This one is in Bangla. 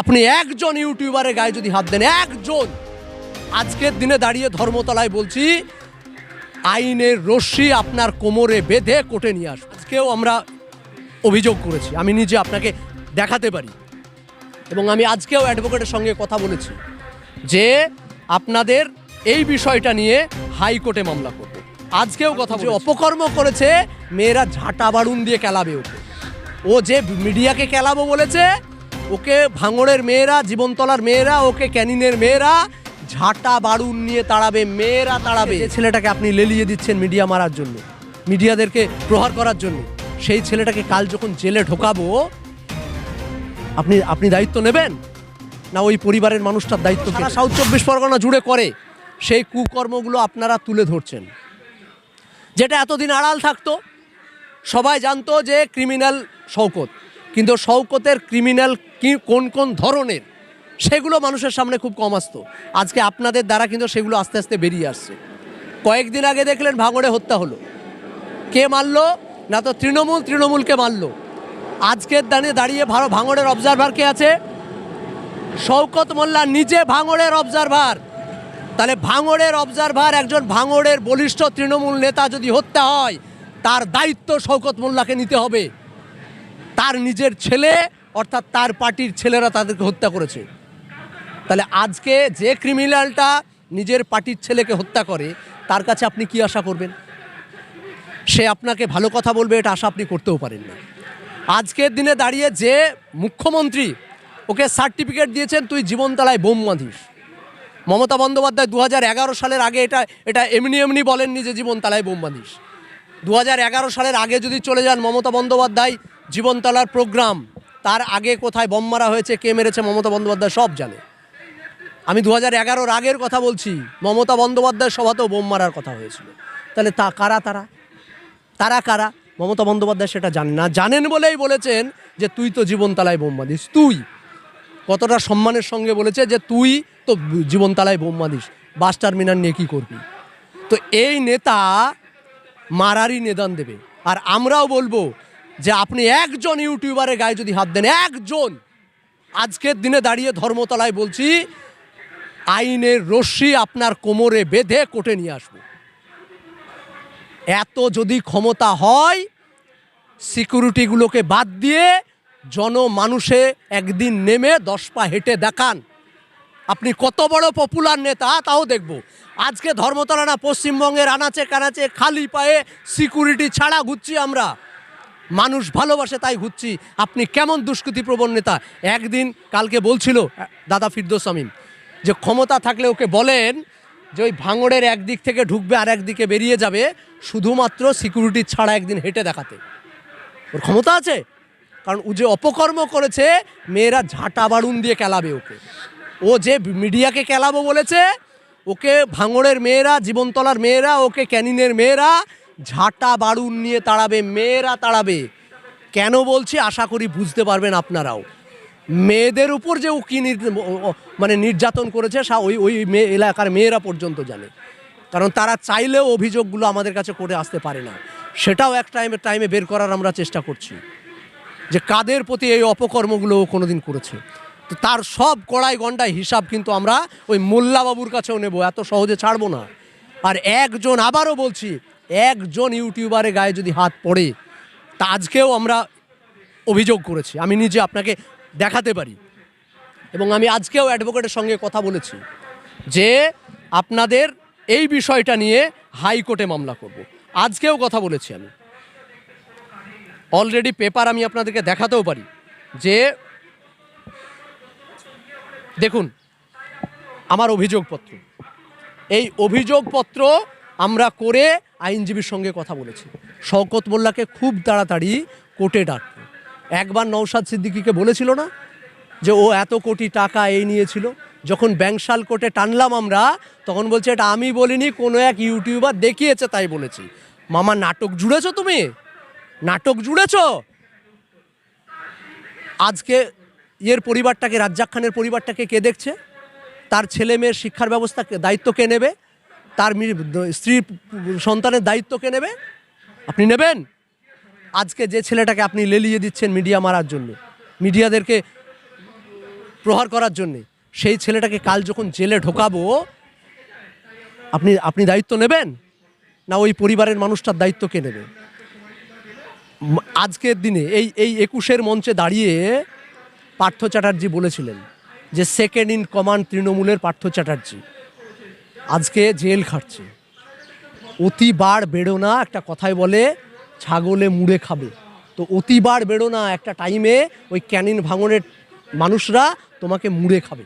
আপনি একজন ইউটিউবারের গায়ে যদি হাত দেন, একজন। আজকের দিনে দাঁড়িয়ে ধর্মতলায় বলছি, আইনের রশ্মি আপনার কোমরে বেঁধে কোটে নিয়ে আসবে আজকেও আমরা অভিযোগ করেছি, আমি নিজে আপনাকে দেখাতে পারি। এবং আমি আজকেও অ্যাডভোকেটের সঙ্গে কথা বলেছি যে আপনাদের এই বিষয়টা নিয়ে হাইকোর্টে মামলা করব। আজকেও কথা বলে অপকর্ম করেছে, মেয়েরা ঝাঁটা বাড়ুন দিয়ে কেলাবে ওকে। ও যে মিডিয়াকে কেলাবো বলেছে ওকে ভাঙড়ের মেয়েরা জীবনতলার মেয়েরা ওকে ক্যানিনের মেয়েরা ঝাঁটা বাড়ুন নিয়ে তাড়াবে মেয়েরা তাড়াবে। যে ছেলেটাকে আপনি লেলিয়ে দিচ্ছেন মিডিয়া মারার জন্য মিডিয়াদেরকে প্রহার করার জন্য সেই ছেলেটাকে কাল যখন জেলে ঢোকাবো আপনি আপনি দায়িত্ব নেবেন? না ওই পরিবারের মানুষটার দায়িত্ব সারা সাউথ চব্বিশ পরগনা জুড়ে করে সেই কুকর্মগুলো আপনারা তুলে ধরছেন। যেটা এতদিন আড়াল থাকতো সবাই জানতো যে ক্রিমিনাল শওকত। কিন্তু শওকতের ক্রিমিনাল কি, কোন কোন ধরনের, সেগুলো মানুষের সামনে খুব কম আসতো। আজকে আপনাদের দ্বারা কিন্তু সেগুলো আস্তে আস্তে বেরিয়ে আসছে। কয়েকদিন আগে দেখলেন ভাঙড়ে হত্যা হলো। কে মারলো? না তো তৃণমূল, তৃণমূলকে মারলো। আজকের দানে দাঁড়িয়ে ভারত ভাঙড়ের অবজারভার কে আছে? শওকত মোল্লা নিজে ভাঙড়ের অবজারভার তাহলে ভাঙড়ের অবজারভার একজন ভাঙড়ের বলিষ্ঠ তৃণমূল নেতা যদি হত্যা হয়, তার দায়িত্ব শওকত মোল্লাকে নিতে হবে। তার নিজের ছেলে, অর্থাৎ তার পার্টির ছেলেরা তাদেরকে হত্যা করেছে। তাহলে আজকে যে ক্রিমিনালটা নিজের পার্টির ছেলেকে হত্যা করে, তার কাছে আপনি কি আশা করবেন? সে আপনাকে ভালো কথা বলবে, এটা আশা আপনি করতেও পারেন না। আজকের দিনে দাঁড়িয়ে যে মুখ্যমন্ত্রী ওকে সার্টিফিকেট দিয়েছেন, তুই জীবনতলায় বোম বাঁধিস। মমতা বন্দ্যোপাধ্যায় দু হাজার এগারো সালের আগে এটা এটা এমনি এমনি বলেননি যে জীবনতলায় বোম বাঁধিস। দু হাজার এগারো সালের আগে যদি চলে যান মমতা বন্দ্যোপাধ্যায় জীবনতলার প্রোগ্রাম, তার আগে কোথায় বোম মারা হয়েছে, কে মেরেছে, মমতা বন্দ্যোপাধ্যায় সব জানে। আমি দু হাজার এগারোর আগের কথা বলছি, মমতা বন্দ্যোপাধ্যায়ের সভাতেও বোম মারার কথা হয়েছিল। তাহলে তা কারা, তারা? তারা কারা? মমতা বন্দ্যোপাধ্যায় সেটা জানেন না। জানেন বলেই বলেছেন যে, তুই তো জীবনতলায় বোম বাঁধিস তুই কতটা সম্মানের সঙ্গে বলেছে যে, তুই তো জীবনতলায় বোম বাঁধিস বাস টার্মিনাল নিয়ে কী করবি? তো এই নেতা মারারই নিদান দেবে। আর আমরাও বলব যে আপনি একজন ইউটিউবারের গায়ে যদি হাত দেন, একজন। আজকের দিনে দাঁড়িয়ে ধর্মতলায় বলছি, আইনের রশ্মি আপনার কোমরে বেঁধে কোটে নিয়ে আসব। এত যদি ক্ষমতা হয়, সিকিউরিটিগুলোকে বাদ দিয়ে জনমানুষে একদিন নেমে দশ পা হেঁটে দেখান। আপনি কত বড় পপুলার নেতা, তাও দেখব। আজকে ধর্মতলা না, পশ্চিমবঙ্গের আনাচে কানাচে খালি পায়ে সিকিউরিটি ছাড়া ঘুরছি আমরা। মানুষ ভালোবাসে, তাই ঘুরছি। আপনি কেমন দুষ্কৃতি প্রবণ নেতা? একদিন কালকে বলছিল, দাদা ফিরদোস আমিন, যে ক্ষমতা থাকলে ওকে বলেন যে ওই ভাঙড়ের একদিক থেকে ঢুকবে আর একদিকে বেরিয়ে যাবে, শুধুমাত্র সিকিউরিটি ছাড়া একদিন হেঁটে দেখাতে। ওর ক্ষমতা আছে? কারণ ও যে অপকর্ম করেছে, মেয়েরা ঝাঁটা বাড়ুন দিয়ে কেলাবে ওকে। ও যে মিডিয়াকে কেলাবো বলেছে, ওকে ভাঙড়ের মেয়েরা, জীবনতলার মেয়েরা, ওকে ক্যানিনের মেয়েরা ঝাঁটা বাড়ুন নিয়ে তাড়াবে, মেয়েরা তাড়াবে। কেন বলছি? আশা করি বুঝতে পারবেন আপনারাও। মেয়েদের উপর যে ও কী নির- ও- ও- মানে নির্যাতন করেছে, সা ওই ওই মেয়ে, এলাকার মেয়েরা পর্যন্ত জানে। কারণ তারা চাইলেও অভিযোগগুলো আমাদের কাছে করে আসতে পারে না। সেটাও এক টাইমে টাইমে বের করার আমরা চেষ্টা করছি। যে কাদের প্রতি এই অপকর্মগুলো ও কোনোদিন করেছে। তো তার সব কড়াই গন্ডায় হিসাব কিন্তু আমরা ওই মোল্লাবাবুর কাছেও নেব, এত সহজে ছাড়বো না। আর একজন আবারও বলছি একজন ইউটিউবারের গায়ে যদি হাত পড়ে, তা আজকেও আমরা অভিযোগ করেছি। আমি নিজে আপনাকে দেখাতে পারি। এবং আমি আজকেও অ্যাডভোকেটের সঙ্গে কথা বলেছি যে আপনাদের এই বিষয়টা নিয়ে হাইকোর্টে মামলা করব। আজকেও কথা বলেছি আমি। অলরেডি পেপার আমি আপনাদেরকে দেখাতেও পারি যে, দেখুন, আমার অভিযোগপত্র। এই অভিযোগপত্র আমরা করে আইনজীবীর সঙ্গে কথা বলেছি। শওকত মোল্লাকে খুব তাড়াতাড়ি কোর্টে ডাকবে একবার নৌসাদ সিদ্দিকিকে বলেছিল না যে ও এত কোটি টাকা এই নিয়েছিল? যখন ব্যাংশাল কোর্টে টানলাম আমরা, তখন বলছে, এটা আমি বলিনি, কোনো এক ইউটিউবার দেখিয়েছে তাই বলেছি। মামা, নাটক জুড়েছো তুমি? নাটক জুড়েছো? আজকে ইয়ের পরিবারটাকে, রাজ্জাক খানের পরিবারটাকে কে দেখছে? তার ছেলে মেয়ের শিক্ষার ব্যবস্থা দায়িত্ব কে নেবে? তার মি- স্ত্রী সন্তানের দায়িত্ব কে নেবে? আপনি নেবেন? আজকে যে ছেলেটাকে আপনি লেলিয়ে দিচ্ছেন মিডিয়া মারার জন্য, মিডিয়াদেরকে প্রহার করার জন্যে, সেই ছেলেটাকে কাল যখন জেলে ঢোকাবো, আপনি আপনি দায়িত্ব নেবেন? না ওই পরিবারের মানুষটার দায়িত্ব কে নেবে? আজকের দিনে এই এই একুশের মঞ্চে দাঁড়িয়ে পার্থ চ্যাটার্জি বলেছিলেন যে সেকেন্ড ইন কমান্ড তৃণমূলের পার্থ চ্যাটার্জি। আজকে জেল খাটছে। অতিবার বেড়ো না একটা কথায় বলে, ছাগলে মুড়ে খাবে। তো অতিবার বেড়ো না একটা টাইমে ওই ক্যানিন ভাঙনের মানুষরা তোমাকে মুড়ে খাবে।